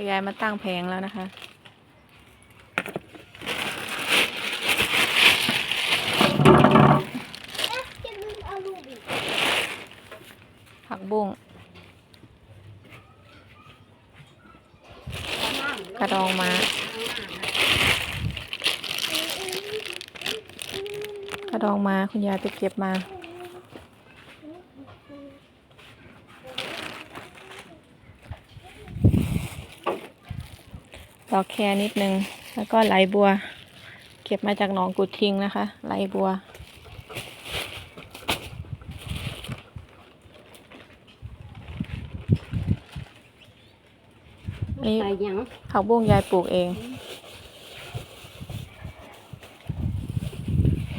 พ่อยายมาตั้งแผงแล้วนะคะ ผักบุ้งกระดองมากระดองมาคุณยายไปเก็บมา ดอกแครนิดนึง แล้วก็ไหลบัว เก็บมาจากหนองกุดทิ้งนะคะ ไหลบัวนี่ใส่หยังผักบุ้งยายปลูกเอง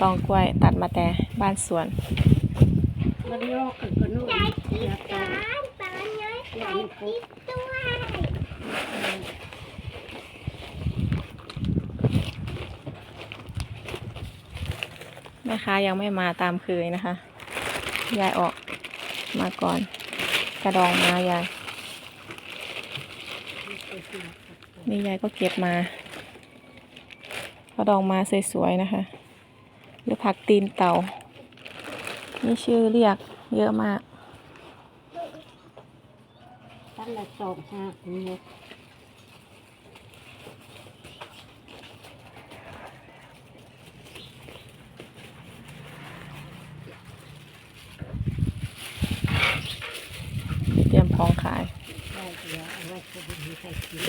ตองกล้วยตัดมาแต่บ้านสวนมันยอกกันก็นู่นยายคิดกันตอนนี้ยายคิดด้วย แม่ค้ายังไม่มาตามเคยนะคะ ยายออกมาก่อน กระดองมายาย นี่ยายก็เก็บมา กระดองมาสวยๆนะคะ หรือผักตีนเต่า นี่ชื่อเรียกเยอะมากตั้งแต่สองห้า เนี่ยเตรียมพร้อมขายมีใครกิน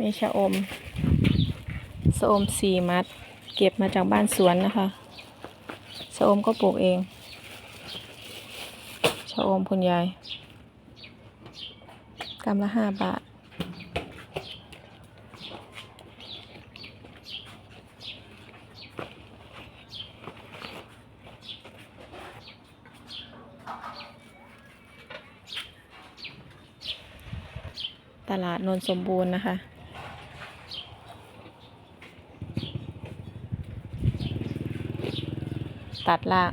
มีชะอมชะอมสี่มัด เก็บมาจากบ้านสวนนะคะชะอมก็ปลูกเองชะอมคุณยายกำละห้าบาท ตลาดนนสมบูรณ์นะคะ ตัดลาก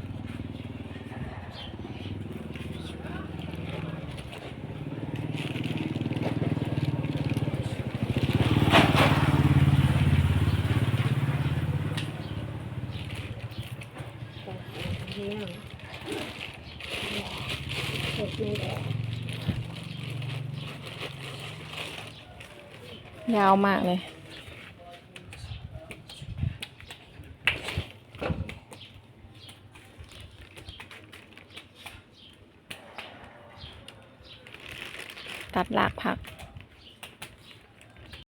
เลี้ยงเสร็จไม่ได้ ยาวมากเลย ตัดลากผัก